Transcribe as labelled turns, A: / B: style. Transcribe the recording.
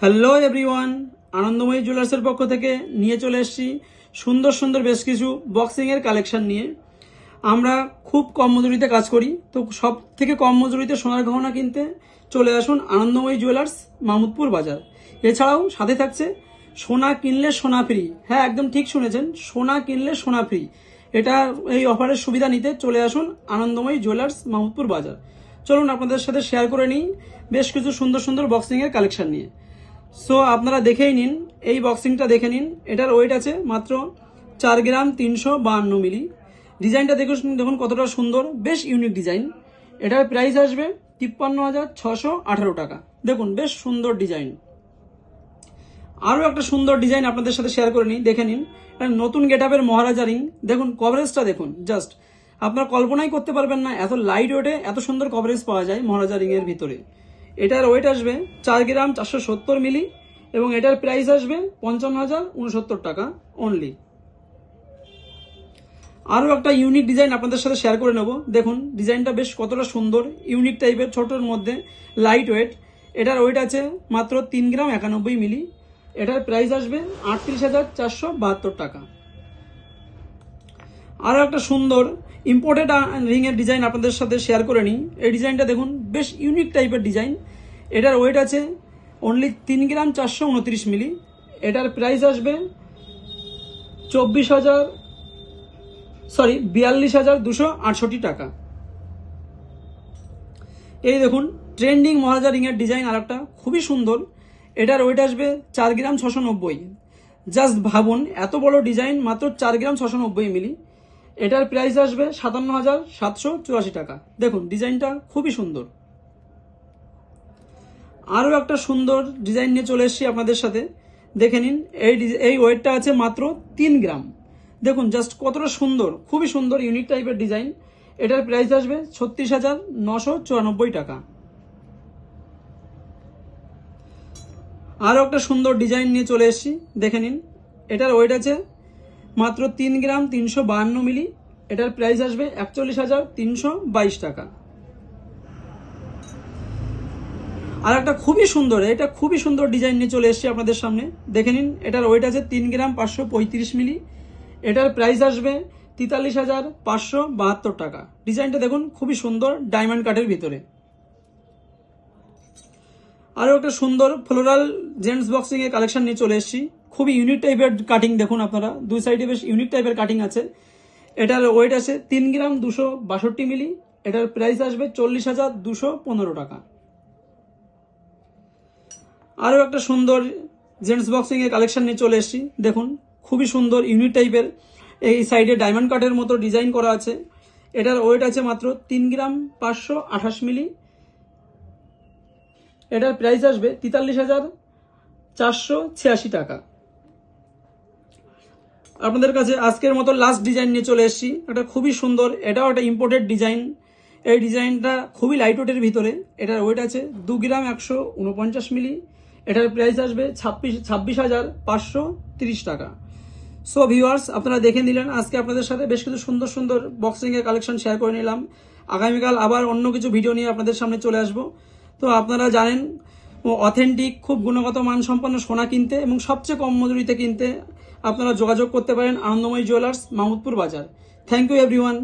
A: Hello everyone আনন্দময়ী জুয়েলার্সের পক্ষ থেকে নিয়ে চলে এসেছি সুন্দর সুন্দর বেশ কিছু বক্সিংয়ের কালেকশন নিয়ে। আমরা খুব কম মজুরিতে কাজ করি, তো সব থেকে কম মজুরিতে সোনার গহনা কিনতে চলে আসুন আনন্দময়ী জুয়েলার্স মাহমুদপুর বাজার। এছাড়াও সাথে থাকছে সোনা কিনলে সোনা ফ্রি হ্যাঁ একদম ঠিক শুনেছেন, সোনা কিনলে সোনা ফ্রি এটা এই অফারের সুবিধা নিতে চলে আসুন আনন্দময়ী জুয়েলার্স মাহমুদপুর বাজার। চলুন আপনাদের সাথে শেয়ার করে নিই বেশ কিছু সুন্দর সুন্দর বক্সিংয়ের কালেকশন নিয়ে। সো আপনারা দেখেই নিন, এই বক্সিংটা দেখে নিন, এটার ওয়েট আছে মাত্র চার গ্রাম তিনশো বাহান্ন মিলি। ডিজাইনটা দেখুন দেখুন কতটা সুন্দর, বেশ ইউনিক ডিজাইন এটার প্রাইস আসবে তিপ্পান্ন হাজার ছশো আঠারো টাকা। দেখুন, বেশ সুন্দর ডিজাইন আরও একটা সুন্দর ডিজাইন আপনাদের সাথে শেয়ার করে নিই, দেখে নিন। নতুন গেট আপের মহারাজা রিং দেখুন কভারেজটা দেখুন জাস্ট আপনারা কল্পনাই করতে পারবেন না, এত লাইট ওয়েটে এত সুন্দর কভারেজ পাওয়া যায় মহারাজা রিং এর ভিতরে। এটার ওয়েট আসবে চার গ্রাম চারশো সত্তর মিলি এবং এটার প্রাইস আসবে পঞ্চান্ন হাজার উনসত্তর টাকা অনলি আরও একটা ইউনিক ডিজাইন আপনাদের সাথে শেয়ার করে নেব। দেখুন ডিজাইনটা বেশ কতটা সুন্দর ইউনিক টাইপের ছোটোর মধ্যে লাইট ওয়েট এটার ওয়েট আছে মাত্র তিন গ্রাম একানব্বই মিলি এটার প্রাইস আসবে আটত্রিশ হাজার চারশো বাহাত্তর টাকা। আরও একটা সুন্দর ইম্পোর্টেড রিং এর ডিজাইন আপনাদের সাথে শেয়ার করে নিই। এই ডিজাইনটা দেখুন, বেশ ইউনিক টাইপের ডিজাইন এটার ওয়েট আছে অনলি তিন গ্রাম চারশো উনত্রিশ মিলি এটার প্রাইস আসবে চব্বিশ হাজার সরি বিয়াল্লিশ হাজার দুশো আটষট্টি টাকা। এই দেখুন ট্রেন্ডিং মহারাজা রিংয়ের ডিজাইন আর একটা খুবই সুন্দর। এটার ওয়েট আসবে চার গ্রাম ছশো নব্বই। জাস্ট ভাবুন, এত বড় ডিজাইন মাত্র চার গ্রাম ছশো নব্বই মিলি এটার প্রাইস আসবে সাতান্ন হাজার সাতশো চুরাশি টাকা। দেখুন, ডিজাইনটা খুবই সুন্দর। আরও একটা সুন্দর ডিজাইন নিয়ে চলে এসেছি আপনাদের সাথে। দেখে নিন, এই এই ওয়েটটা আছে মাত্র তিন গ্রাম। দেখুন জাস্ট কতটা সুন্দর, খুবই সুন্দর ইউনিক টাইপের ডিজাইন। এটার প্রাইস আসবে ছত্রিশ হাজার নশো চুরানব্বই টাকা। আরও একটা সুন্দর ডিজাইন নিয়ে চলে এসেছি। দেখে নিন, এটার ওয়েট আছে মাত্র তিন গ্রাম তিনশো বাহান্ন মিলি। এটার প্রাইস আসবে একচল্লিশ হাজার তিনশো বাইশ টাকা। আর একটা খুবই সুন্দর, এটা খুবই সুন্দর ডিজাইন নিয়ে চলে এসেছি আপনাদের সামনে। দেখে নিন, এটার ওয়েট আছে তিন গ্রাম পাঁচশো পঁয়ত্রিশ মিলি। এটার প্রাইস আসবে তেতাল্লিশ হাজার পাঁচশো বাহাত্তর টাকা। ডিজাইনটা দেখুন, খুবই সুন্দর ডায়মন্ড কাটের ভিতরে। আরও একটা সুন্দর ফ্লোরাল জেন্টস বক্সিং এর কালেকশন নিয়ে চলে এসেছি। খুবই ইউনিক টাইপের কাটিং দেখুন আপনারা। দুই সাইডে বেশ ইউনিক টাইপের কাটিং আছে। এটার ওয়েট আছে তিন গ্রাম দুশো বাষট্টি মিলি এটার প্রাইস আসবে চল্লিশ হাজার দুশো পনেরো টাকা। আরও একটা সুন্দর জেন্টস বক্সিং এর কালেকশন নিয়ে চলে এসেছি। দেখুন, খুবই সুন্দর ইউনিক টাইপের এই সাইডে ডায়মন্ড কাটের মতো ডিজাইন করা আছে। এটার ওয়েট আছে মাত্র তিন গ্রাম পাঁচশো আঠাশ মিলি এটার প্রাইস আসবে তেতাল্লিশ হাজার চারশো ছিয়াশি টাকা। আপনাদের কাছে আজকের মতো লাস্ট ডিজাইন নিয়ে চলে এসেছি। এটা খুবই সুন্দর, এটাও একটা ইম্পোর্টেড ডিজাইন এই ডিজাইনটা খুবই লাইট ওয়েটের ভিতরে। এটার ওয়েট আছে দু গ্রাম একশো উনপঞ্চাশ মিলি। এটার প্রাইস আসবে ছাব্বিশ ছাব্বিশ হাজার পাঁচশো তিরিশ টাকা। সো ভিউয়ার্স আপনারা দেখে নিলেন, আজকে আপনাদের সাথে বেশ কিছু সুন্দর সুন্দর বক্সিংয়ের কালেকশন শেয়ার করে নিলাম। আগামীকাল আবার অন্য কিছু ভিডিও নিয়ে আপনাদের সামনে চলে আসব। তো আপনারা জানেন অথেন্টিক খুব গুণগত, মানসম্পন্ন সোনা কিনতে এবং সবচেয়ে কম মজুরিতে কিনতে আপনারা যোগাযোগ করতে পারেন আনন্দময়ী জুয়েলার্স মাহমুদপুর বাজার। Thank you everyone